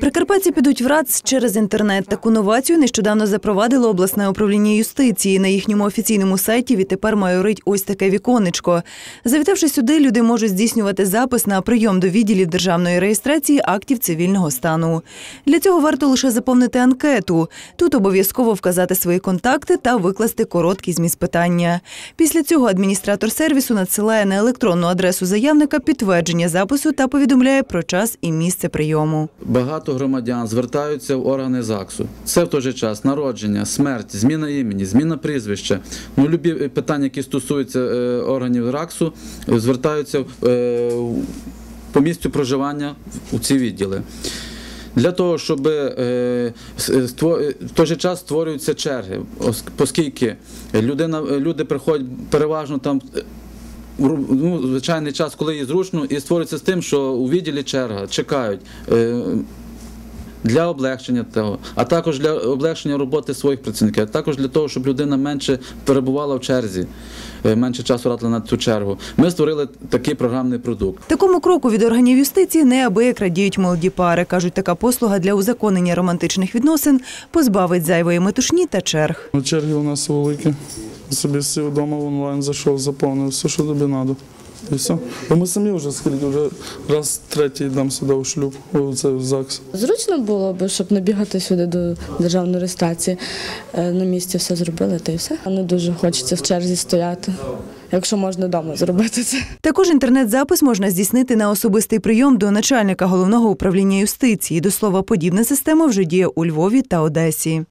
Прикарпатці підуть в РАЦ через інтернет. Таку новацію нещодавно запровадило обласне управління юстиції. На їхньому офіційному сайті відтепер майорить ось таке віконечко. Завітавши сюди, люди можуть здійснювати запис на прийом до відділів державної реєстрації актів цивільного стану. Для цього варто лише заповнити анкету. Тут обов'язково вказати свої контакти та викласти короткий зміст питання. Після цього адміністратор сервісу надсилає на електронну адресу заявника підтвердження запису та повідомляє про час і місце прийому. Багато громадян звертаються в органи ЗАГСу. Це в той же час народження, смерть, зміна імені, зміна прізвища. Ну, любі питання, які стосуються е, органів РАКСу, е, звертаються е, по місцю проживання у ці відділи. Для того, щоб е, е, в той же час створюються черги, оскільки людина, люди приходять переважно там е, ну, звичайний час, коли їй зручно, і створюється з тим, що у відділі черга чекають. е, Для облегшення того, а також для облегшення роботи своїх працівників, а також для того, щоб людина менше перебувала в черзі, е, менше часу ратила на цю чергу. Ми створили такий програмний продукт. Такому кроку від органів юстиції неабияк радіють молоді пари. Кажуть, така послуга для узаконення романтичних відносин позбавить зайвої метушні та черг. Ну, Черги у нас великі. Собі сів вдома в онлайн зайшов, заповнив все, що тобі треба. І все. Бо ми самі вже скільки, вже раз третій йдемо сюди у шлюб, у це в ЗАГС. Зручно було б, щоб не бігати сюди до державної реєстрації. Е, На місці все зробили, та й все. Не дуже хочеться в черзі стояти, якщо можна вдома зробити це. Також інтернет-запис можна здійснити на особистий прийом до начальника головного управління юстиції. До слова, подібна система вже діє у Львові та Одесі.